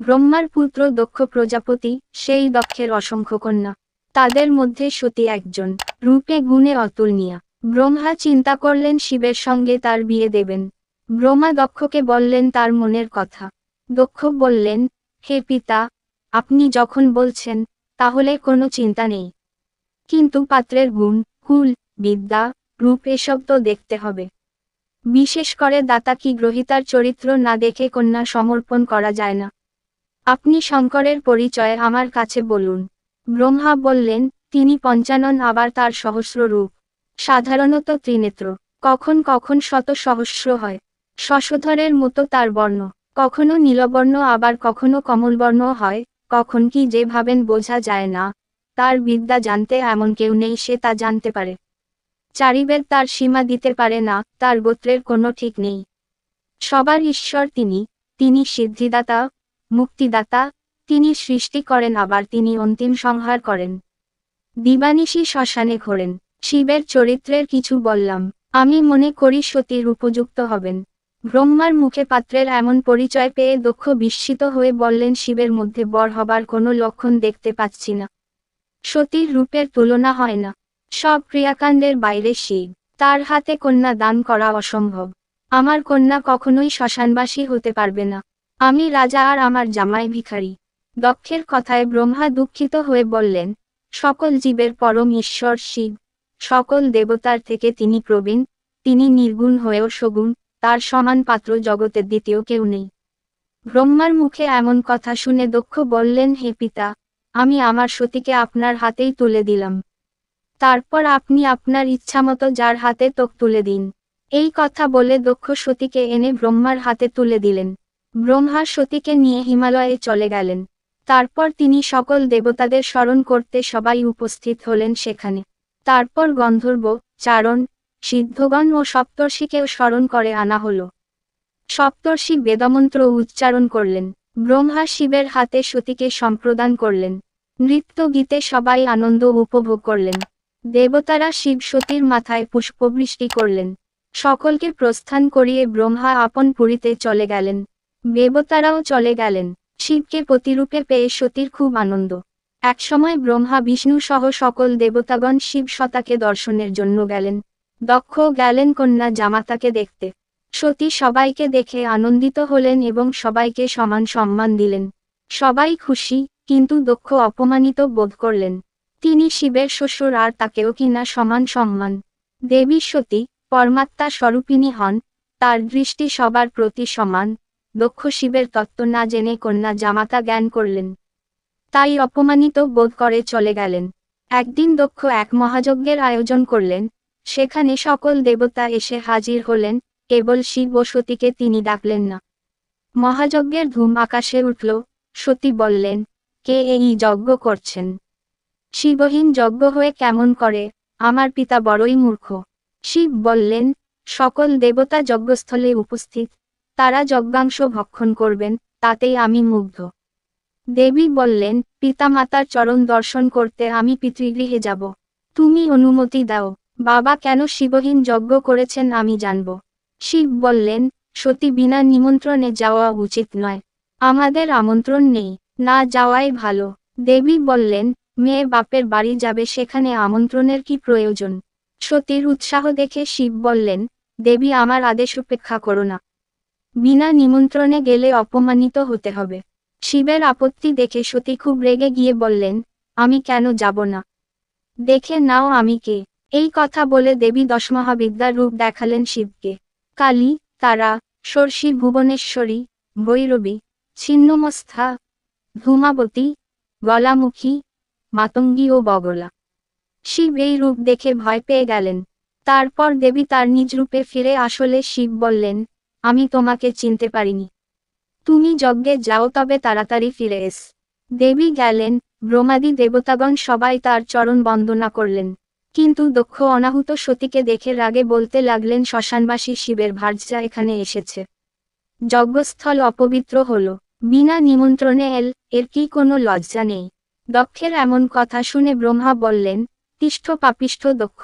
ব্রহ্মার পুত্র দক্ষ প্রজাপতি, সেই দক্ষের অসংখ্য কন্যা। তাদের মধ্যে সতী একজন, রূপে গুণে অতুলনীয়া ব্রহ্মা চিন্তা করলেন শিবের সঙ্গে তার বিয়ে দেবেন। ব্রহ্মা দক্ষকে বললেন তার মনের কথা। দক্ষ বললেন, হে পিতা, আপনি যখন বলছেন, তাহলে কোনো চিন্তা নেই। কিন্তু পাত্রের গুণ, কুল, বিদ্যা, রূপ এসব তো দেখতে হবে। বিশেষ করে দাতা কি গ্রহিতার চরিত্র না দেখে কন্যা সমর্পণ করা যায় না। আপনি শঙ্করের পরিচয় আমার কাছে বলুন। ব্রহ্মা বললেন, তিনি পঞ্চানন আবার তার সহস্র রূপ। সাধারণত ত্রিনেত্র। কখন কখন শত সহস্র হয়। শশধরের মতো তার বর্ণ। কখনো নীলবর্ণ, আবার কখনো কমলবর্ণ হয়, কখন কি যে ভাবেন বোঝা যায় না। তার বিদ্যা জানতে এমন কেউ নেই, সে তা জানতে পারে। চারিবেদ তার সীমা দিতে পারে না, তার গোত্রের কোনো ঠিক নেই। সবার ঈশ্বর তিনি। তিনি সিদ্ধিদাতা মুক্তিদাতা, তিনি সৃষ্টি করেন আবার তিনি অন্তিম সংহার করেন। দিবানিশি শ্মশানে ঘোরেন। শিবের চরিত্রের কিছু বললাম। আমি মনে করি সতীর উপযুক্ত হবেন। ব্রহ্মার মুখে পাত্রের এমন পরিচয় পেয়ে দক্ষ বিস্মিত হয়ে বললেন, শিবের মধ্যে বর হবার কোনো লক্ষণ দেখতে পাচ্ছি না। সতীর রূপের তুলনা হয় না। সব ক্রিয়াকাণ্ডের বাইরে শিব। তার হাতে কন্যা দান করা অসম্ভব। আমার কন্যা কখনোই শ্মশানবাসী হতে পারবে না। আমি রাজা আর আমার জামাই ভিখারি। দক্ষের কথায় ব্রহ্মা দুঃখিত হয়ে বললেন, সকল জীবের পরম ঈশ্বর শিব। সকল দেবতার থেকে তিনি প্রবীণ। তিনি নির্গুণ হয়েও সগুণ। তার সমান পাত্র জগতের দ্বিতীয় কেউ নেই। ব্রহ্মার মুখে এমন কথা শুনে দক্ষ বললেন, হে পিতা, আমি আমার সতীকে আপনার হাতেই তুলে দিলাম। তারপর আপনি আপনার ইচ্ছামতো যার হাতে তোক তুলে দিন। এই কথা বলে দক্ষ সতীকে এনে ব্রহ্মার হাতে তুলে দিলেন। ব্রহ্মা সতীকে নিয়ে হিমালয়ে চলে গেলেন। তারপর তিনি সকল দেবতাদের স্মরণ করতে সবাই উপস্থিত হলেন সেখানে। তারপর গন্ধর্ব, চারণ, সিদ্ধগণ ও সপ্তর্ষিকেও স্মরণ করে আনা হল। সপ্তর্ষি বেদমন্ত্র উচ্চারণ করলেন। ব্রহ্মা শিবের হাতে সতীকে সম্প্রদান করলেন। নৃত্য গীতে সবাই আনন্দ উপভোগ করলেন। দেবতারা শিব সতীর মাথায় পুষ্পবৃষ্টি করলেন। সকলকে প্রস্থান করিয়ে ব্রহ্মা আপন পুরীতে চলে গেলেন। দেবতারাও চলে গেলেন। শিবকে প্রতিরূপে পেয়ে সতীর খুব আনন্দ। একসময় ব্রহ্মা, বিষ্ণু সহ সকল দেবতাগণ শিব সতাকে দর্শনের জন্য গেলেন। দক্ষ গেলেন কন্যা জামাতাকে দেখতে। সতী সবাইকে দেখে আনন্দিত হলেন এবং সবাইকে সমান সম্মান দিলেন। সবাই খুশি, কিন্তু দক্ষ অপমানিত বোধ করলেন। তিনি শিবের শ্বশুর আর তাকেও কিনা সমান সম্মান। দেবী সতী, পরমাত্মা স্বরূপিনী হন, তার দৃষ্টি সবার প্রতি সমান দক্ষ শিবের তত্ত্ব না জেনে কন্যা জামাতা জ্ঞান করলেন। তাই অপমানিত বোধ করে চলে গেলেন। একদিন দক্ষ এক মহাযজ্ঞের আয়োজন করলেন। সেখানে সকল দেবতা এসে হাজির হলেন, কেবল শিব ও সতীকে তিনি ডাকলেন না। মহাযজ্ঞের ধূম আকাশে উঠল। সতী বললেন, কে এই যজ্ঞ করছেন? শিবহীন যজ্ঞ হয়ে কেমন করে? আমার পিতা বড়ই মূর্খ। শিব বললেন, সকল দেবতা যজ্ঞস্থলে উপস্থিত। তারা যজ্ঞাংশ ভক্ষণ করবেন, তাতেই আমি মুগ্ধ। দেবী বললেন, পিতামাতার চরণ দর্শন করতে আমি পিতৃগৃহে যাব। তুমি অনুমতি দাও। বাবা কেন শিবহীন যজ্ঞ করেছেন আমি জানব। শিব বললেন, সতী বিনা নিমন্ত্রণে যাওয়া উচিত নয়। আমাদের আমন্ত্রণ নেই, না যাওয়াই ভালো। দেবী বললেন, মেয়ে বাপের বাড়ি যাবে সেখানে আমন্ত্রণের কি প্রয়োজন? সতীর উৎসাহ দেখে শিব বললেন, দেবী আমার আদেশ উপেক্ষা করো না। বিনা নিমন্ত্রণে গেলে অপমানিত হতে হবে। শিবের আপত্তি দেখে সতী খুব রেগে গিয়ে বললেন, আমি কেন যাব না? দেখে নাও আমি কে। এই কথা বলে দেবী দশমহাবিদ্যার রূপ দেখালেন শিবকে। কালী, তারা সর্ষি ভুবনেশ্বরী, ভৈরবী, ছিন্নমস্থা, ধূমাবতী, গলামুখী, মাতঙ্গী ও বগলা। শিব এই রূপ দেখে ভয় পেয়ে গেলেন। তারপর দেবী তার নিজ রূপে ফিরে আসলে শিব বললেন আমি তোমাকে চিনতে পারিনি। তুমি যজ্ঞে যাও তবে তাড়াতাড়ি ফিরে এস। দেবী গেলেন, ব্রহ্মাদি দেবতাগণ সবাই তার চরণ বন্দনা করলেন। কিন্তু দক্ষ অনাহুত সতীকে দেখে রাগে বলতে লাগলেন, শ্মশানবাসী শিবের ভার্যা এখানে এসেছে। যজ্ঞস্থল অপবিত্র হল। বিনা নিমন্ত্রণে এল, এর কি কোনো লজ্জা নেই? দক্ষের এমন কথা শুনে ব্রহ্মা বললেন, তিষ্ঠ পাপিষ্ঠ দক্ষ,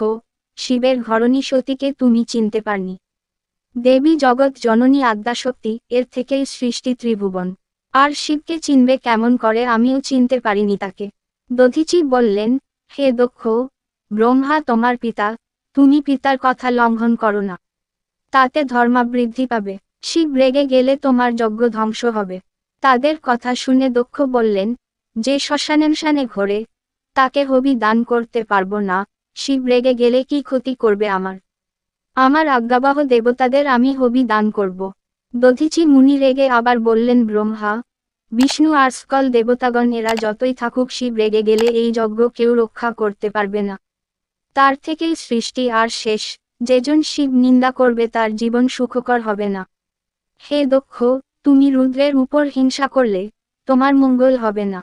শিবের ঘরণী সতীকে তুমি চিনতে পারনি। দেবী জগৎ জননী আদ্যাশক্তি এর থেকেই সৃষ্টি ত্রিভুবন। আর শিবকে চিনবে কেমন করে আমিও চিনতে পারিনি তাকে। দধিচি বললেন, হে দক্ষ, ব্রহ্মা তোমার পিতা, তুমি পিতার কথা লঙ্ঘন করো না। তাতে ধর্মাবৃদ্ধি পাবে। শিব রেগে গেলে তোমার যজ্ঞ ধ্বংস হবে। তাদের কথা শুনে দক্ষ বললেন, যে শ্মশানে ঘোরে, তাকে হবি দান করতে পারব না। শিব রেগে গেলে কি ক্ষতি করবে আমার? আমার আজ্ঞাবাহ দেবতাদের আমি হবি দান করব। দধিচি মুনি রেগে আবার বললেন, ব্রহ্মা, বিষ্ণু আর স্কল দেবতাগণ এরা যতই থাকুক শিব রেগে গেলে এই যজ্ঞ কেউ রক্ষা করতে পারবে না। তার থেকেই সৃষ্টি আর শেষ। যেজন শিব নিন্দা করবে তার জীবন সুখকর হবে না। হে দক্ষ, তুমি রুদ্রের উপর হিংসা করলে তোমার মঙ্গল হবে না।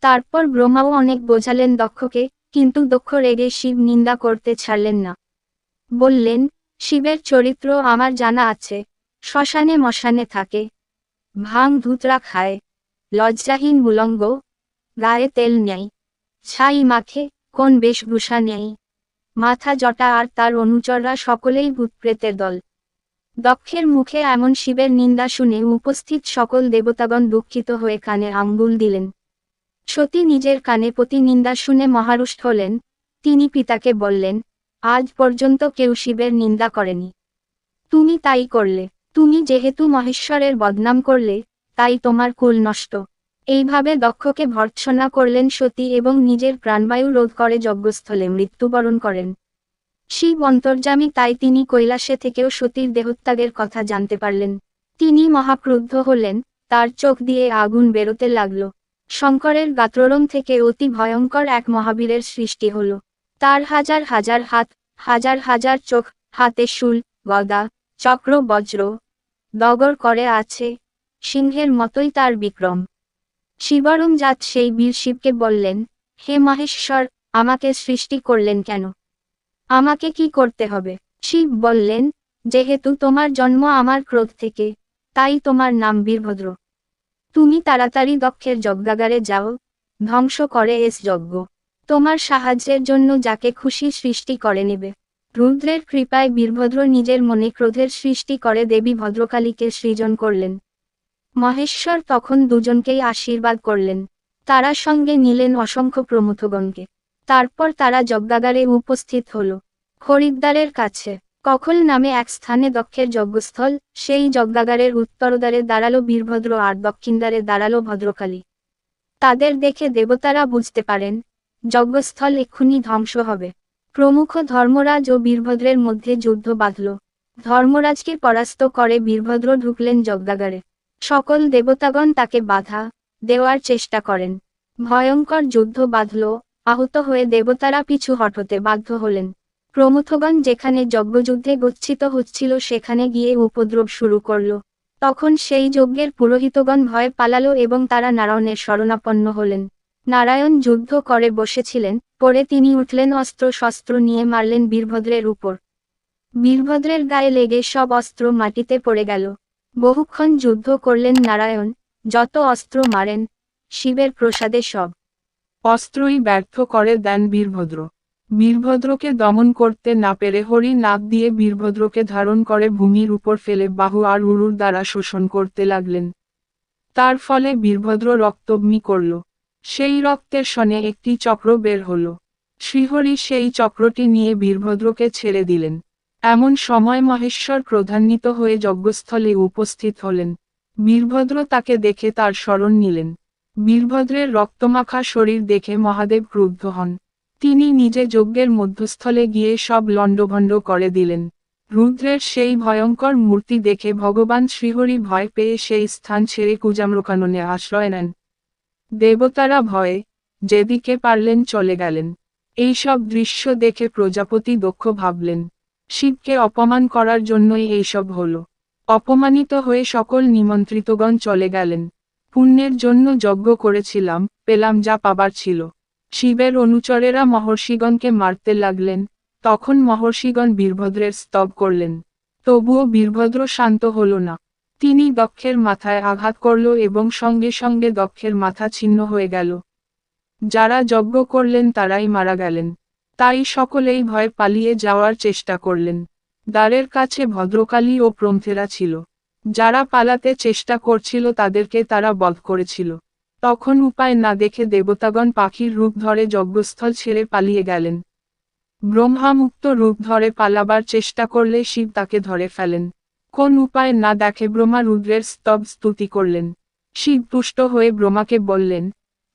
তারপর ব্রহ্মাও অনেক বোঝালেন দক্ষকে, কিন্তু দক্ষ রেগে শিব নিন্দা করতে ছাড়লেন না। বললেন, শিবের চরিত্র আমার জানা আছে। শ্মশানে মশানে থাকে। ভাং ধুতরা খায়। লজ্জাহীন উলঙ্গ। গায়ে তেল নেই। ছাই মাখে, কোন বেশভূষা নেই। মাথা জটা আর তার অনুচররা সকলেই ভূতপ্রেতের দল। দক্ষের মুখে এমন শিবের নিন্দা শুনে উপস্থিত সকল দেবতাগণ দুঃখিত হয়ে কানে আঙ্গুল দিলেন। সতী নিজের কানে প্রতি নিন্দা শুনে মহারুষ্ট হলেন। তিনি পিতাকে বললেন আজ পর্যন্ত কেউ শিবের নিন্দা করেনি। তুমি তাই করলে, তুমি যেহেতু মহেশ্বরের বদনাম করলে, তাই তোমার কুল নষ্ট। এইভাবে দক্ষকে ভর্ৎসনা করলেন সতী এবং নিজের প্রাণবায়ু রোধ করে যজ্ঞস্থলে মৃত্যুবরণ করেন। শিব অন্তর্জামী তাই তিনি কৈলাসে থেকেও সতীর দেহত্যাগের কথা জানতে পারলেন। তিনি মহাক্রুদ্ধ হলেন, তার চোখ দিয়ে আগুন বেরোতে লাগল। শঙ্করের গাত্ররম থেকে অতি ভয়ঙ্কর এক মহাবীরের সৃষ্টি হল। তার হাজার হাজার হাত, হাজার হাজার চোখ, হাতে শুল, গদা, চক্র, বজ্র দগর করে আছে। সিংহের মতোই তার বিক্রম। শিবরম জাত সেই বীর শিবকে বললেন, হে মাহেশ্বর, আমাকে সৃষ্টি করলেন কেন? আমাকে কি করতে হবে? শিব বললেন, যেহেতু তোমার জন্ম আমার ক্রোধ থেকে, তাই তোমার নাম বীরভদ্র। তুমি তাড়াতাড়ি দক্ষের যজ্ঞাগারে যাও। ধ্বংস করে এস যজ্ঞ। তোমার সাহায্যের জন্য যাকে খুশি সৃষ্টি করে নেবে। রুদ্রের কৃপায় বীরভদ্র নিজের মনে ক্রোধের সৃষ্টি করে দেবী ভদ্রকালীকে সৃজন করলেন। মহেশ্বর তখন দুজনকেই আশীর্বাদ করলেন। তারা সঙ্গে নিলেন অসংখ্য প্রমুখগণকে তারপর তারা যজ্ঞাগারে উপস্থিত হল। খরিদ্দারের কাছে, কখল নামে এক স্থানে দক্ষের যজ্ঞস্থল, সেই যজ্ঞাগারের উত্তরদ্বারে দাঁড়াল বীরভদ্র আর দক্ষিণদ্বারে দাঁড়াল ভদ্রকালী। তাদের দেখে দেবতারা বুঝতে পারেন যজ্ঞস্থল এক্ষুনি ধ্বংস হবে। প্রমুখ ধর্মরাজ ও বীরভদ্রের মধ্যে যুদ্ধ বাঁধল। ধর্মরাজকে পরাস্ত করে বীরভদ্র ঢুকলেন যজ্ঞাগারে। সকল দেবতাগণ তাকে বাধা দেওয়ার চেষ্টা করেন। ভয়ঙ্কর যুদ্ধ বাঁধল, আহত হয়ে দেবতারা পিছু হটতে বাধ্য হলেন। প্রমুখগণ যেখানে যজ্ঞযুদ্ধে গচ্ছিত হচ্ছিল সেখানে গিয়ে উপদ্রব শুরু করল। তখন সেই যজ্ঞের পুরোহিতগণ ভয় পালালো এবং তারা নারায়ণের শরণাপন্ন হলেন। নারায়ণ যুদ্ধ করে বসেছিলেন, পরে তিনি উঠলেন অস্ত্র শস্ত্র নিয়ে মারলেন বীরভদ্রের উপর। বীরভদ্রের গায়ে লেগে সব অস্ত্র মাটিতে পড়ে গেল। বহুক্ষণ যুদ্ধ করলেন নারায়ণ, যত অস্ত্র মারেন, শিবের প্রসাদে সব অস্ত্রই ব্যর্থ করে দেন বীরভদ্র। বীরভদ্রকে দমন করতে না পেরে হরি নাক দিয়ে বীরভদ্রকে ধারণ করে ভূমির উপর ফেলে বাহু আর উরুর দ্বারা শোষণ করতে লাগলেন। তার ফলে বীরভদ্র রক্তগ্নি করল। সেই রক্তের সনে একটি চক্র বের হল। শ্রীহরি সেই চক্রটি নিয়ে বীরভদ্রকে ছেড়ে দিলেন। এমন সময় মহেশ্বর প্রধান্বিত হয়ে যজ্ঞস্থলে উপস্থিত হলেন। বীরভদ্র তাকে দেখে তার স্মরণ নিলেন। বীরভদ্রের রক্তমাখা শরীর দেখে মহাদেব ক্রুদ্ধ হন। তিনি নিজে যজ্ঞের মধ্যস্থলে গিয়ে সব লণ্ডভণ্ড করে দিলেন। রুদ্রের সেই ভয়ঙ্কর মূর্তি দেখে ভগবান শ্রীহরি ভয় পেয়ে সেই স্থান ছেড়ে কুজাম্রকাননে আশ্রয় নেন। দেবতারা ভয়ে যেদিকে পারলেন চলে গেলেন। এই সব দৃশ্য দেখে প্রজাপতি দক্ষ ভাবলেন। শিবকে অপমান করার জন্যই এইসব হল। অপমানিত হয়ে সকল নিমন্ত্রিতগণ চলে গেলেন। পুণ্যের জন্য যজ্ঞ করেছিলাম, পেলাম যা পাবার ছিল। শিবের অনুচরেরা মহর্ষিগণকে মারতে লাগলেন, তখন মহর্ষিগণ বীরভদ্রের স্তব করলেন। তবুও বীরভদ্র শান্ত হল না। তিনি দক্ষের মাথায় আঘাত করল এবং সঙ্গে সঙ্গে দক্ষের মাথা ছিন্ন হয়ে গেল। যারা যজ্ঞ করলেন তারাই মারা গেলেন। তাই সকলেই ভয় পালিয়ে যাওয়ার চেষ্টা করলেন। দ্বারের কাছে ভদ্রকালী ও প্রমথেরা ছিল। যারা পালাতে চেষ্টা করছিল তাদেরকে তারা বধ করেছিল। তখন উপায় না দেখে দেবতাগণ পাখির রূপ ধরে যজ্ঞস্থল ছেড়ে পালিয়ে গেলেন। ব্রহ্মা মুক্ত রূপ ধরে পালাবার চেষ্টা করলে শিব তাকে ধরে ফেলেন। কোন উপায় না দেখে ব্রহ্মা রুদ্রের স্তব স্তুতি করলেন। শিব তুষ্ট হয়ে ব্রহ্মাকে বললেন,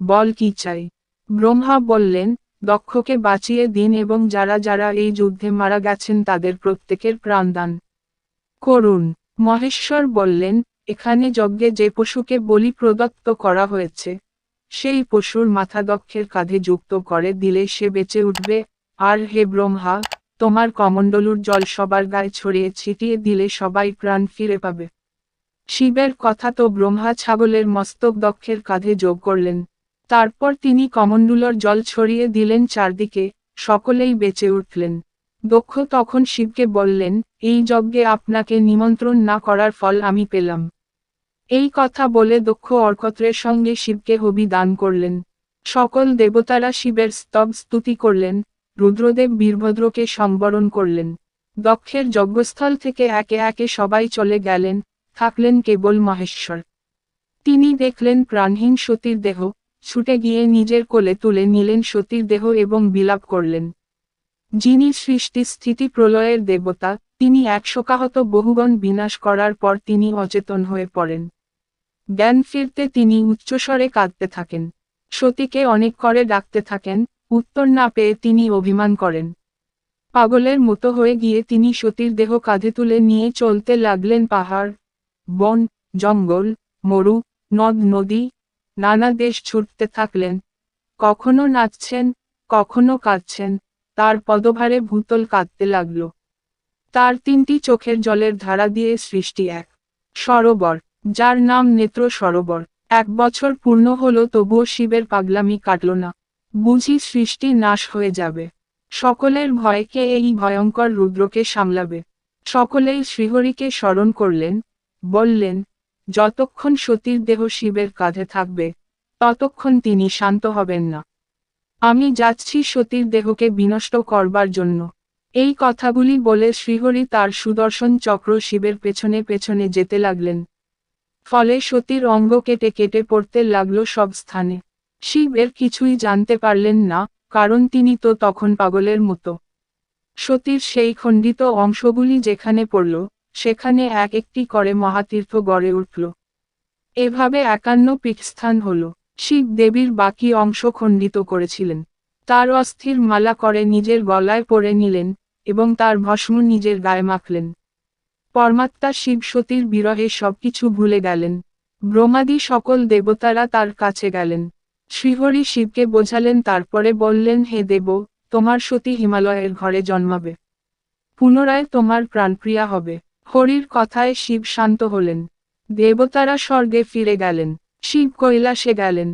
বল কি চাই? ব্রহ্মা বললেন, দক্ষকে বাঁচিয়ে দিন এবং যারা যারা এই যুদ্ধে মারা গেছেন তাদের প্রত্যেকের প্রাণদান করুন। মহেশ্বর বললেন, এখানে যজ্ঞে যে পশুকে বলি প্রদত্ত করা হয়েছে, সেই পশুর মাথা দক্ষের কাঁধে যুক্ত করে দিলে সে বেঁচে উঠবে। আর হে ব্রহ্মা তোমার কমণ্ডলুর জল সবার গায়ে ছড়িয়ে ছিটিয়ে দিলে সবাই প্রাণ ফিরে পাবে। শিবের কথা তো ব্রহ্মা ছাগলের মস্তক দক্ষের কাঁধে যোগ করলেন। তারপর তিনি কমণ্ডুলোর জল ছড়িয়ে দিলেন চারদিকে, সকলেই বেঁচে উঠলেন। দক্ষ তখন শিবকে বললেন, এই যজ্ঞে আপনাকে নিমন্ত্রণ না করার ফল আমি পেলাম এই কথা বলে দক্ষ অর্কত্রের সঙ্গে শিবকে হবি দান করলেন। সকল দেবতারা শিবের স্তব স্তুতি করলেন রুদ্রদেব বীরভদ্রকে সম্বরণ করলেন। দক্ষের যজ্ঞস্থল থেকে একে একে সবাই চলে গেলেন, থাকলেন কেবল মহেশ্বর। তিনি দেখলেন প্রাণহীন সতীর দেহ, ছুটে গিয়ে নিজের কোলে তুলে নিলেন সতীর দেহ এবং বিলাপ করলেন। যিনি সৃষ্টি স্থিতি প্রলয়ের দেবতা, তিনি এক শোকাহত বহুগণ বিনাশ করার পর তিনি অচেতন হয়ে পড়েন। জ্ঞান ফিরতে তিনি উচ্চস্বরে কাঁদতে থাকেন। সতীকে অনেক করে ডাকতে থাকেন উত্তর না পেয়ে তিনি অভিমান করেন। পাগলের মতো হয়ে গিয়ে তিনি সতীর দেহ কাঁধে তুলে নিয়ে চলতে লাগলেন পাহাড়, বন, জঙ্গল, মরু, নদ, নদী, নানা দেশ ছুটতে থাকলেন। কখনো নাচছেন, কখনো কাঁদছেন, তার পদভারে ভূতল কাঁদতে লাগল। তার তিনটি চোখের জলের ধারা দিয়ে সৃষ্টি এক, সরোবর, যার নাম নেত্র সরোবর। এক বছর পূর্ণ হলো তবুও শিবের পাগলামি কাটল না। বুঝি সৃষ্টি নাশ হয়ে যাবে। সকলের ভয়কে এই ভয়ঙ্কর রুদ্রকে সামলাবে। সকলেই শ্রীহরিকে স্মরণ করলেন, বললেন, যতক্ষণ সতীর দেহ শিবের কাঁধে থাকবে, ততক্ষণ তিনি শান্ত হবেন না। আমি যাচ্ছি সতীর দেহকে বিনষ্ট করবার জন্য এই কথাগুলি বলে শ্রীহরি তার সুদর্শন চক্র শিবের পেছনে পেছনে যেতে লাগলেন। ফলে সতীর অঙ্গ কেটে কেটে পড়তে লাগল সব স্থানে। শিব এর কিছুই জানতে পারলেন না, কারণ তিনি তো তখন পাগলের মতো। সতীর সেই খণ্ডিত অংশগুলি যেখানে পড়ল, সেখানে এক একটি করে মহাতীর্থ গড়ে উঠল। এভাবে একান্ন পীঠস্থান হল। শিব দেবীর বাকি অংশ খণ্ডিত করেছিলেন। তার অস্থির মালা করে নিজের গলায় পরে নিলেন, এবং তার ভস্ম নিজের গায়ে মাখলেন। পরমাত্মা শিব সতীর বিরহে সবকিছু ভুলে গেলেন। ব্রহ্মাদি সকল দেবতারা তার কাছে গেলেন। শ্রীহরি শিবকে বোঝালেন, তারপরে বললেন, হে দেব, তোমার সতী হিমালয়ের ঘরে জন্মাবে। পুনরায় তোমার প্রাণপ্রিয়া হবে। হরির কথায় শিব শান্ত হলেন। দেবতারা স্বর্গে ফিরে গেলেন। শিব কৈলাসে গেলেন।